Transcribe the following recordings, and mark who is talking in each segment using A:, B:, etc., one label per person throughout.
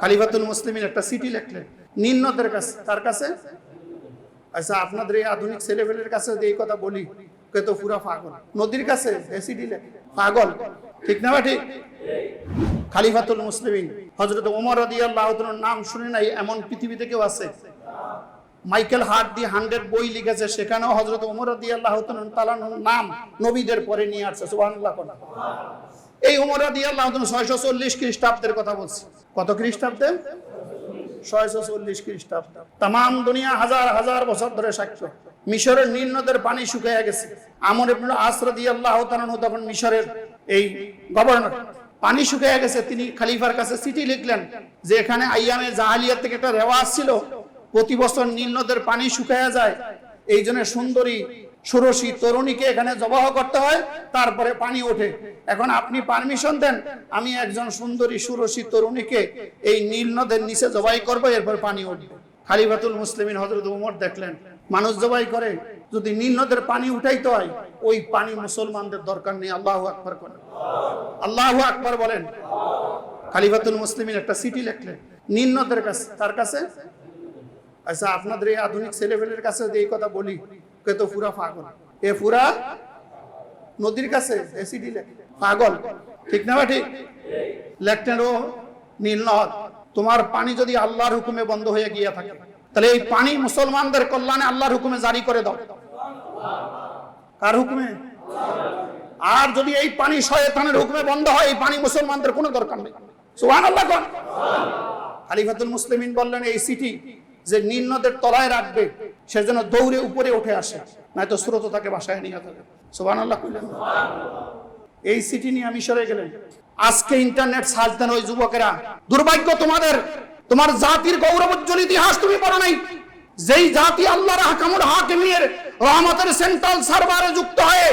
A: খালিফাতুল মুসলিমের একটা সিটি লিখলেন। নিম্নদের কাছে তার কাছে? আচ্ছা আপনাদের এই আধুনিক ছেলেপেলের কাছে যদি এই কথা বলি, কে তো পুরা পাগল। নদীর কাছে পাগল। ঠিক না বা ঠিক? খালিফাতুল মুসলিমিন হজরত ওমর তাআলার নাম শুনে নাই, এমন পৃথিবীতে কেউ আছে? মাইকেল হার্ট দিয়ে হান্ড্রেড বই লিখেছে, সেখানেও হজরত ওমর রাদিয়াল্লাহু তাআলার নাম নবীদের পরে নিয়ে আসছে, সুবহানাল্লাহ এই ওমর রাদিয়াল্লাহু তাআলা 640 খ্রিস্টাব্দের কথা বলছি। কত খ্রিস্টাব্দে? ছয়শো চল্লিশ খ্রিস্টাব্দ। তাম দুনিয়া হাজার হাজার বছর ধরে সাক্ষ্য মিশরের নীল পানি শুকিয়ে গেছে। আমর ইবনুল আসরদি আল্লাহ তাআলা তখন মিশরের এই গভর্নর। পানি শুকিয়ে গেছে। তিনি খালিফার কাছে চিঠি লিখলেন যে এখানে আইয়ামে জাহালিয়াত থেকে একটা রেওয়াজ ছিল। প্রতি বছর নীল নদের পানি শুকিয়ে যায়। এই জন্য সুন্দরী ষোড়শী তরুণীকে এখানে জবাহ করতে হয়, তারপরে পানি ওঠে। এখন আপনি পারমিশন দেন, আমি একজন সুন্দরী ষোড়শী তরুণীকে এই নীল নদের নিচে জবাই করব, এরপর পানি উঠবে। খালিফাতুল মুসলিমিন হজরত উমর দেখলেন, মানুষ জবাই করে, যদি নীল নদের পানি উঠাইতে হয়, ওই পানি মুসলমানদের দরকার নেই, আল্লাহ আকবর করেন আল্লাহ আকবর বলেন। খালিফাতুল মুসলিমিন একটা সিটি লিখলেন, নীল নদের কাছে, তার কাছে? আচ্ছা আপনাদের এই আধুনিক ছেলেপেলের কাছে যদি এই কথা বলি কে তো পুরা এ পুরা নদীর কাছে এসিডি পাগল ঠিক না ঠিক লেখটেন ও নীল নদ। তোমার পানি যদি আল্লাহর হুকুমে বন্ধ হয়ে গিয়ে থাকে, তাহলে এই পানি মুসলমানদের কল্যাণে আল্লাহর হুকুমে জারি করে দাও। কার হুকুমে? আর যদি এই পানি শয়তানের হুকুমে বন্ধ হয়, এই পানি মুসলমানদের কোনো দরকার নেই। সুবহানাল্লাহ কোন? খালিফাতুল মুসলিমিন বললেন, এই সিটি যে নীল নদের তলায় রাখবে সেজন্য দৌড়ে উপরে উঠে আসে, নয়তো স্রোত তাকে বাসায় নিয়ে যাবে। সোবান আল্লাহ কইলেন। এই সিটি নিয়ে মিশরে গেলেন। আজকে ইন্টারনেট সার্চ দেন ওই যুবকেরা। দুর্ভাগ্য তোমাদের, তোমার জাতির গৌরবোজ্জ্বল ইতিহাস তুমি পড়ো নাই। যেই জাতি আল্লাহর হাকামুল হাকিমের রহমতের সেন্ট্রাল সার্ভারে যুক্ত হয়ে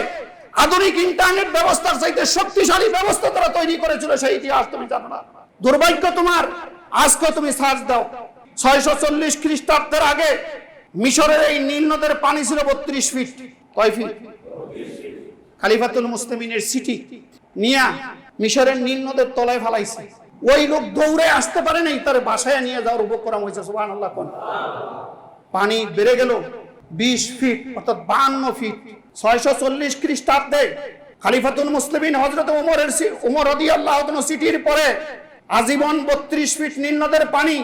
A: আধুনিক ইন্টারনেট ব্যবস্থার চাইতে শক্তিশালী ব্যবস্থা তারা তৈরি করেছিল, সেই ইতিহাস তুমি জানো না। দুর্ভাগ্য তোমার আজকে তুমি সার্চ দাও। ছয়শো চল্লিশ খ্রিস্টাব্দের আগে মিশরের এই নীল নদের পানি ছিল বত্রিশ ফিট। কয় ফিট? খালিফাতুল মুসলিমিনের সিটি। নিয়া মিশরের নীল নদের তলায় ফালাইছে। ওই লোক দৌড়ে আসতে পারে নাই, তার বাসায় নিয়ে যাওয়ার উপক্রম হয়েছে সুবাহ আল্লাহ কোন। পানি বেড়ে গেল বিশ ফিট, অর্থাৎ বান্ন ফিট। ছয়শো চল্লিশ খ্রিস্টাব্দে খালিফাতুল মুসলিমিন হজরত উমরের উমর রদি আল্লাহ সিটির পরে আজীবন বত্রিশ ফিট নীল নদের পানি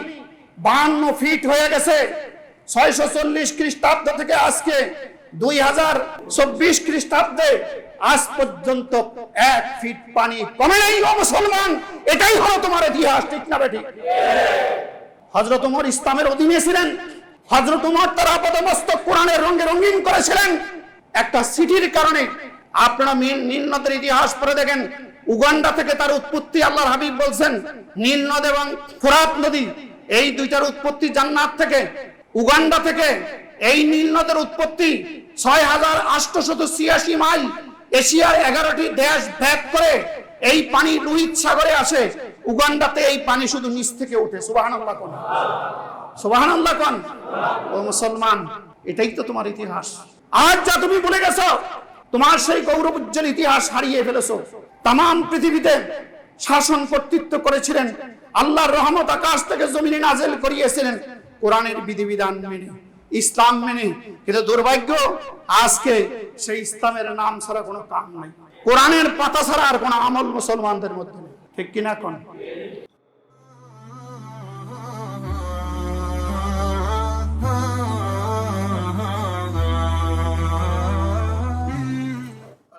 A: বান্ন ফিট হয়ে গেছে। খ্রিস্টাব্দ থেকে আজকে দুই হাজার চব্বিশ খ্রিস্টাব্দে আজ পর্যন্ত এক ফিট পানি কমে নেই মুসলমান। এটাই হলো তোমার ইতিহাস, ঠিক না বেটি হজরত উমর ইসলামের অধীনে ছিলেন হজরত উমর তার কোরআনের রঙে রঙিন করেছিলেন। একটা সিটির কারণে আপনারা মিন- নীল নদের ইতিহাস পড়ে দেখেন, উগান্ডা থেকে তার উৎপত্তি আল্লাহর হাবিব বলছেন নীল নদ এবং ফোরাত নদী, এই দুইটার উৎপত্তি জান্নাত থেকে উগান্ডা থেকে এই নীল নদের উৎপত্তি ছয় হাজার আটশত ছিয়াশি মাইল এশিয়ার এগারোটি দেশ ভেদ করে এই পানি লোহিত সাগরে আসে। উগান্ডাতে এই পানি শুধু নিচ থেকে ওঠে। সুবাহান সুবাহান ও মুসলমান, এটাই তো তোমার ইতিহাস। আজ যা তুমি ভুলে গেছো, তোমার সেই গৌরব উজ্জ্বল ইতিহাস হারিয়ে ফেলেছো। তাম পৃথিবীতে শাসন কর্তৃত্ব করেছিলেন। আল্লাহর রহমত আকাশ থেকে জমিনে নাজেল করিয়েছিলেন। কোরআনের বিধিবিধান মেনে, ইসলাম মেনে, কিন্তু দুর্ভাগ্য আজকে সেই ইসলামের নাম ছাড়া কোনো কাম নাই। কোরআনের পাতা ছাড়া আর কোনো আমল মুসলমানদের মধ্যে নেই। ঠিক কিনা কোন?